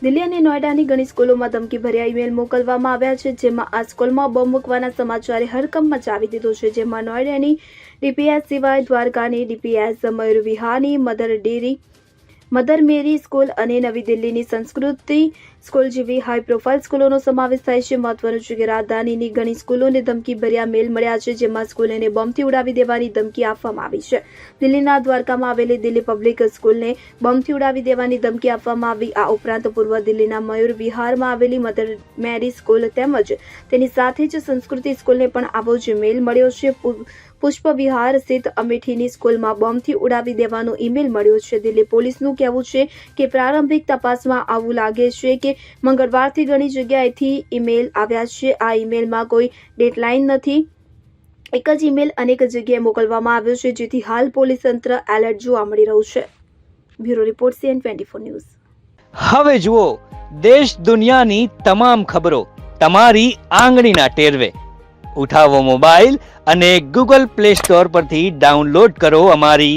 દિલ્હી અને નોઈડાની ઘણી સ્કૂલોમાં ધમકી ભર્યા ઈમેલ મોકલવામાં આવ્યા છે, જેમાં આ સ્કૂલમાં બોમ્બ મૂકવાના સમાચારે હરકમ મચાવી દીધો છે, જેમાં નોએડાની ડીપીએસ સિવાય દ્વારકાની DPS Mayur વિહાની, Mother Dairy Mother Mary school અને નવી દિલ્હીની સંસ્કૃતિ સ્કૂલ જેવી હાઈ પ્રોફાઇલ સ્કૂલોનો સમાવેશ થાય છે. મહત્વનું છે કે રાજધાનીની ઘણી સ્કૂલોને ધમકી ભર્યા મેલ મળ્યા છે, જેમાં સ્કૂલોને બોમ્બથી ઉડાવી દેવાની ધમકી આપવામાં આવી છે. દિલ્હીના દ્વારકામાં આવેલી દિલ્હી પબ્લિક સ્કૂલને બોમ્બથી ઉડાવી દેવાની ધમકી આપવામાં આવી. આ ઉપરાંત પૂર્વ દિલ્હીના મયુર વિહારમાં આવેલી મધર મેરી સ્કૂલ તેમજ તેની સાથે જ સંસ્કૃતિ સ્કૂલને પણ આવો જ મેલ મળ્યો છે. પુષ્પ વિહાર સ્થિત અમેઠીની સ્કૂલમાં બોમ્બથી ઉડાવી દેવાનો ઈમેલ મળ્યો છે. દિલ્હી પોલીસનું કહેવું છે કે પ્રારંભિક તપાસમાં આવું લાગે છે કે મંગળવારથી ઘણી જગ્યાએથી ઈમેલ આવ્યા છે. આ ઈમેલમાં કોઈ ડેડલાઇન નથી. એક જ ઈમેલ અનેક જગ્યાએ મોકલવામાં આવ્યો છે, જેથી હાલ પોલીસ તંત્ર એલર્ટ જોવા મળી રહ્યું છે. Bureau report CN twenty four news. હવે જુઓ, દેશ દુનિયાની તમામ ખબરો તમારી આંગળીના ટેરવે. ઉઠાવો મોબાઈલ અને ગૂગલ પ્લે સ્ટોર પરથી ડાઉનલોડ કરો અમારી